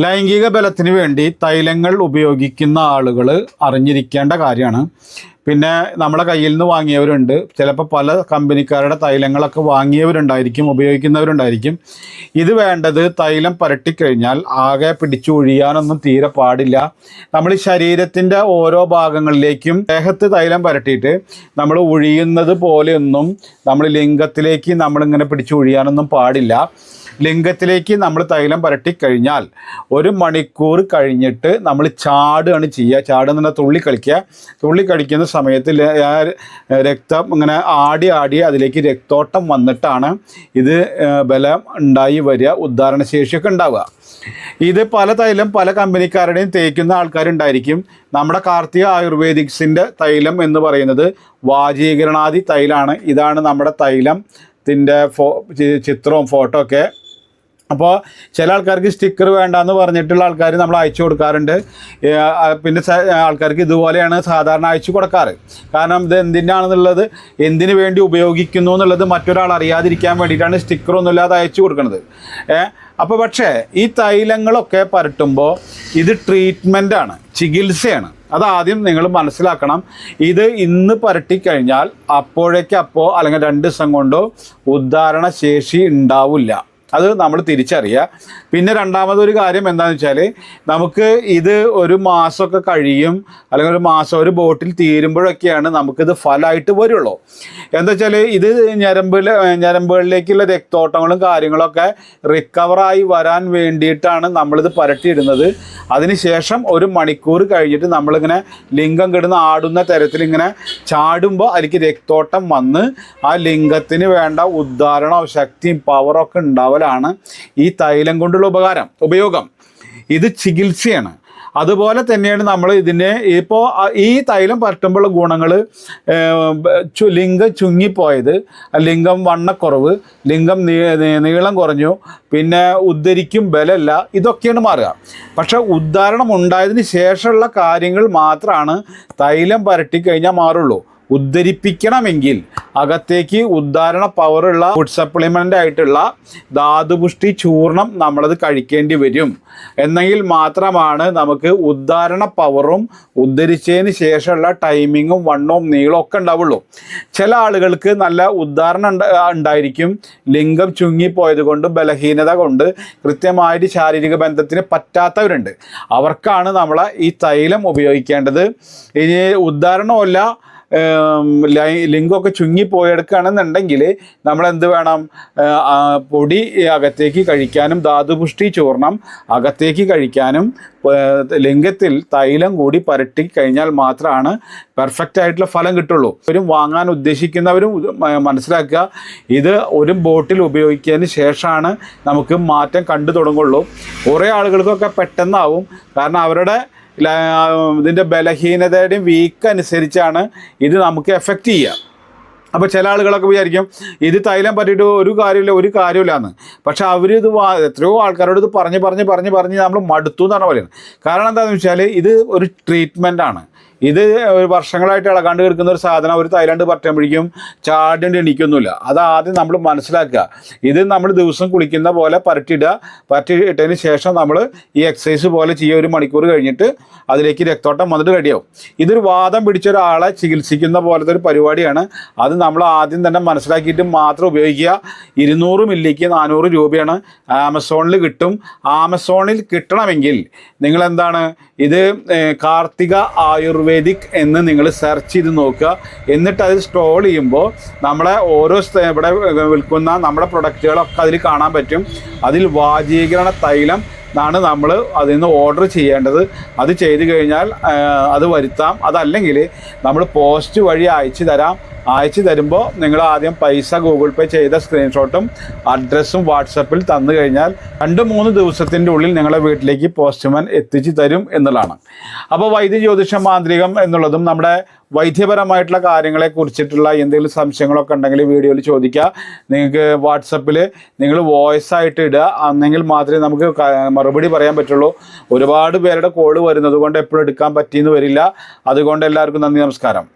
ലൈംഗിക ബലത്തിന് വേണ്ടി തൈലങ്ങൾ ഉപയോഗിക്കുന്ന ആളുകൾ അറിഞ്ഞിരിക്കേണ്ട കാര്യമാണ്. പിന്നെ നമ്മളെ കയ്യിൽ നിന്ന് വാങ്ങിയവരുണ്ട്. ചിലപ്പോൾ പല കമ്പനിക്കാരുടെ തൈലങ്ങളൊക്കെ വാങ്ങിയവരുണ്ടായിരിക്കും ഉപയോഗിക്കുന്നവരുണ്ടായിരിക്കും. ഇത് വേണ്ടത് തൈലം പുരട്ടിക്കഴിഞ്ഞാൽ ആകെ പിടിച്ചു ഒഴിയാനൊന്നും തീരെ പാടില്ല. നമ്മൾ ശരീരത്തിന്റെ ഓരോ ഭാഗങ്ങളിലേക്കും ദേഹത്ത് തൈലം പുരട്ടിയിട്ട് നമ്മൾ ഒഴിയുന്നത് പോലെയൊന്നും നമ്മൾ ലിംഗത്തിലേക്ക് നമ്മളിങ്ങനെ പിടിച്ചു ഒഴിയാനൊന്നും പാടില്ല. ലിംഗത്തിലേക്ക് നമ്മൾ തൈലം പുരട്ടിക്കഴിഞ്ഞാൽ ഒരു മണിക്കൂർ കഴിഞ്ഞിട്ട് നമ്മൾ ചാടുകയാണ് ചെയ്യുക. ചാടുന്ന തുള്ളി കളിക്കുക. തുള്ളി കളിക്കുന്ന സമയത്ത് രക്തം ഇങ്ങനെ ആടി ആടി അതിലേക്ക് രക്തോട്ടം വന്നിട്ടാണ് ഇത് ബലം ഉണ്ടായി വരിക ഉദ്ധാരണശേഷിയൊക്കെ ഉണ്ടാവുക. ഇത് പല തൈലം പല കമ്പനിക്കാരുടെയും തേക്കുന്ന ആൾക്കാരുണ്ടായിരിക്കും. നമ്മുടെ കാർത്തിക ആയുർവേദിക്സിന്റെ തൈലം എന്ന് പറയുന്നത് വാജീകരണാദി തൈലാണ്. ഇതാണ് നമ്മുടെ തൈലം. ത്തിന്റെ ഫോ ചിത്രവും ഫോട്ടോ ഒക്കെ അപ്പോൾ ചില ആൾക്കാർക്ക് സ്റ്റിക്കർ വേണ്ടാന്ന് പറഞ്ഞിട്ടുള്ള ആൾക്കാർ നമ്മൾ അയച്ചു കൊടുക്കാറുണ്ട്. പിന്നെ ആൾക്കാർക്ക് ഇതുപോലെയാണ് സാധാരണ അയച്ചു കൊടുക്കാറ്. കാരണം ഇത് എന്തിനാണെന്നുള്ളത് എന്തിനു വേണ്ടി ഉപയോഗിക്കുന്നു എന്നുള്ളത് മറ്റൊരാൾ അറിയാതിരിക്കാൻ വേണ്ടിയിട്ടാണ് സ്റ്റിക്കറൊന്നും ഇല്ലാതെ അയച്ചു കൊടുക്കുന്നത് അപ്പോൾ പക്ഷേ ഈ തൈലങ്ങളൊക്കെ പരട്ടുമ്പോൾ ഇത് ട്രീറ്റ്മെന്റാണ് ചികിത്സയാണ്. അതാദ്യം നിങ്ങൾ മനസ്സിലാക്കണം. ഇത് ഇന്ന് പരട്ടിക്കഴിഞ്ഞാൽ അപ്പോഴേക്കപ്പോൾ അല്ലെങ്കിൽ രണ്ട് ദിവസം കൊണ്ടോ ഉദ്ധാരണ ശേഷി ഉണ്ടാവില്ല. അത് നമ്മൾ തിരിച്ചറിയുക പിന്നെ രണ്ടാമതൊരു കാര്യം എന്താണെന്ന് വെച്ചാൽ നമുക്ക് ഇത് ഒരു മാസമൊക്കെ കഴിയും അല്ലെങ്കിൽ ഒരു മാസം ഒരു ബോട്ടിൽ തീരുമ്പോഴൊക്കെയാണ് നമുക്കിത് ഫലമായിട്ട് വരുള്ളൂ. എന്താ വെച്ചാൽ ഇത് ഞരമ്പിൽ ഞരമ്പുകളിലേക്കുള്ള രക്തോട്ടങ്ങളും കാര്യങ്ങളൊക്കെ റിക്കവറായി വരാൻ വേണ്ടിയിട്ടാണ് നമ്മളിത് പരട്ടിയിടുന്നത് അതിനുശേഷം ഒരു മണിക്കൂർ കഴിഞ്ഞിട്ട് നമ്മളിങ്ങനെ ലിംഗം കിടന്ന് ആടുന്ന തരത്തിൽ ഇങ്ങനെ ചാടുമ്പോൾ അതിലേക്ക് രക്തോട്ടം വന്ന് ആ ലിംഗത്തിന് വേണ്ട ഉദ്ധാരണോ ശക്തിയും പവറൊക്കെ ഉണ്ടാവലാണ് ഈ തൈലം കൊണ്ടുള്ള ഉപകാരം ഉപയോഗം. ഇത് ചികിത്സയാണ്. അതുപോലെ തന്നെയാണ് നമ്മൾ ഇതിനെ ഇപ്പോൾ ഈ തൈലം പറ്റുമ്പോൾ ഗുണങ്ങൾ ലിംഗം ചുങ്ങിപ്പോയത് ലിംഗം വണ്ണക്കുറവ് ലിംഗം നീളം കുറഞ്ഞു പിന്നെ ഉദ്ധരിക്കും ബലമല്ല ഇതൊക്കെയാണ് മാറുക. പക്ഷേ ഉദ്ധാരണം ഉണ്ടായതിന് ശേഷമുള്ള കാര്യങ്ങൾ മാത്രമാണ് തൈലം പരട്ടി കഴിഞ്ഞാൽ മാറുള്ളൂ. ഉദ്ധരിപ്പിക്കണമെങ്കിൽ അകത്തേക്ക് ഉദ്ധാരണ പവറുള്ള ഫുഡ് സപ്ലിമെന്റ് ആയിട്ടുള്ള ധാതുപുഷ്ടി ചൂർണം നമ്മളത് കഴിക്കേണ്ടി വരും. എന്നെങ്കിൽ മാത്രമാണ് നമുക്ക് ഉദ്ധാരണ പവറും ഉദ്ധരിച്ചതിന് ശേഷമുള്ള ടൈമിങ്ങും വണ്ണവും നീളവും ഒക്കെ ഉണ്ടാവുള്ളൂ. ചില ആളുകൾക്ക് നല്ല ഉദ്ധാരണം ഉണ്ടായിരിക്കും. ലിംഗം ചുങ്ങിപ്പോയത് കൊണ്ട് ബലഹീനത കൊണ്ട് കൃത്യമായിട്ട് ശാരീരിക ബന്ധത്തിന് പറ്റാത്തവരുണ്ട്. അവർക്കാണ് നമ്മൾ ഈ തൈലം ഉപയോഗിക്കേണ്ടത്. ഇനി ഉദ്ധാരണമല്ല ചുങ്ങിപ്പോയെടുക്കുകയാണെന്നുണ്ടെങ്കിൽ നമ്മൾ എന്ത് വേണം പൊടി അകത്തേക്ക് കഴിക്കാനും ധാതുപുഷ്ടി ചൂർണം അകത്തേക്ക് കഴിക്കാനും ലിംഗത്തിൽ തൈലം കൂടി പരട്ടി കഴിഞ്ഞാൽ മാത്രമാണ് പെർഫെക്റ്റ് ആയിട്ടുള്ള ഫലം കിട്ടുള്ളൂ. അവരും വാങ്ങാൻ ഉദ്ദേശിക്കുന്നവരും മനസ്സിലാക്കുക. ഇത് ഒരു ബോട്ടിൽ ഉപയോഗിക്കുന്നതിന് ശേഷമാണ് നമുക്ക് മാറ്റം കണ്ടു തുടങ്ങുള്ളൂ. കുറേ ആളുകൾക്കൊക്കെ പെട്ടെന്നാവും. കാരണം അവരുടെ ഇതിന്റെ ബലഹീനതയുടെയും വീക്ക് അനുസരിച്ചാണ് ഇത് നമുക്ക് എഫക്റ്റ് ചെയ്യുക അപ്പോൾ ചില ആളുകളൊക്കെ വിചാരിക്കും ഇത് തൈലം പറ്റിയിട്ട് ഒരു കാര്യമില്ല ഒരു കാര്യമില്ല എന്ന് പക്ഷേ അവർ ഇത് എത്രയോ ആൾക്കാരോട് ഇത് പറഞ്ഞ് പറഞ്ഞ് പറഞ്ഞ് പറഞ്ഞ് നമ്മൾ മടുത്തു എന്നാണ് പറയുന്നത്. കാരണം എന്താണെന്ന് വെച്ചാൽ ഇത് ഒരു ട്രീറ്റ്മെന്റ് ആണ്. ഇത് ഒരു വർഷങ്ങളായിട്ട് ഇളകാണ്ട് കിടക്കുന്ന ഒരു സാധനം ഒരു തൈലണ്ട് പറ്റുമ്പോഴേക്കും ചാടേണ്ടി എണീക്കൊന്നുമില്ല. അത് ആദ്യം നമ്മൾ മനസ്സിലാക്കുക. ഇത് നമ്മൾ ദിവസം കുളിക്കുന്ന പോലെ പരട്ടിയിടുക. പരട്ടിയിട്ടതിന് ശേഷം നമ്മൾ ഈ എക്സസൈസ് പോലെ ചെയ്യുക ഒരു മണിക്കൂർ കഴിഞ്ഞിട്ട് അതിലേക്ക് രക്തോട്ടം വന്നിട്ട് റെഡിയാവും ഇതൊരു വാദം പിടിച്ച ഒരാളെ ചികിത്സിക്കുന്ന പോലത്തെ ഒരു പരിപാടിയാണ്. അത് നമ്മൾ ആദ്യം തന്നെ മനസ്സിലാക്കിയിട്ട് മാത്രം ഉപയോഗിക്കുക. ഇരുന്നൂറ് മില്ലിക്ക് നാനൂറ് രൂപയാണ് ആമസോണിൽ കിട്ടും. ആമസോണിൽ കിട്ടണമെങ്കിൽ നിങ്ങളെന്താണ്? ഇത് കാർത്തിക കാർത്തിക ആയുർവേദിക് എന്ന് നിങ്ങൾ സെർച്ച് ചെയ്ത് നോക്കുക. എന്നിട്ട് അത് സ്ട്രോൾ ചെയ്യുമ്പോൾ നമ്മളെ ഓരോ ഇവിടെ വിൽക്കുന്ന നമ്മുടെ പ്രൊഡക്റ്റുകളൊക്കെ അതിൽ കാണാൻ പറ്റും. അതിൽ വാജീകരണ തൈലം ാണ് നമ്മൾ അതിൽ നിന്ന് ഓർഡർ ചെയ്യേണ്ടത്. അത് ചെയ്തു കഴിഞ്ഞാൽ അത് വരുത്താം. അതല്ലെങ്കിൽ നമ്മൾ പോസ്റ്റ് വഴി അയച്ചു തരാം. അയച്ചു തരുമ്പോൾ നിങ്ങൾ ആദ്യം പൈസ ഗൂഗിൾ പേ ചെയ്ത സ്ക്രീൻഷോട്ടും അഡ്രസ്സും വാട്സപ്പിൽ തന്നു കഴിഞ്ഞാൽ രണ്ട് മൂന്ന് ദിവസത്തിന്റെ ഉള്ളിൽ നിങ്ങളെ വീട്ടിലേക്ക് പോസ്റ്റ്മാൻ എത്തിച്ചു തരും എന്നുള്ളതാണ്. അപ്പോൾ വൈദ്യ ജ്യോതിഷ മാന്ത്രികം എന്നുള്ളതും നമ്മുടെ വൈദ്യപരമായിട്ടുള്ള കാര്യങ്ങളെ കുറിച്ചിട്ടുള്ള എന്തെങ്കിലും സംശയങ്ങളൊക്കെ ഉണ്ടെങ്കിൽ വീഡിയോയിൽ ചോദിക്കുക. നിങ്ങൾക്ക് വാട്സപ്പിൽ നിങ്ങൾ വോയിസ് ആയിട്ട് ഇടുക. അന്നെങ്കിൽ മാത്രമേ നമുക്ക് മറുപടി പറയാൻ പറ്റുള്ളൂ. ഒരുപാട് പേരുടെ കോൾ വരുന്നത് കൊണ്ട് എപ്പോഴും എടുക്കാൻ പറ്റിയെന്ന് വരില്ല. അതുകൊണ്ട് എല്ലാവർക്കും നന്ദി നമസ്കാരം.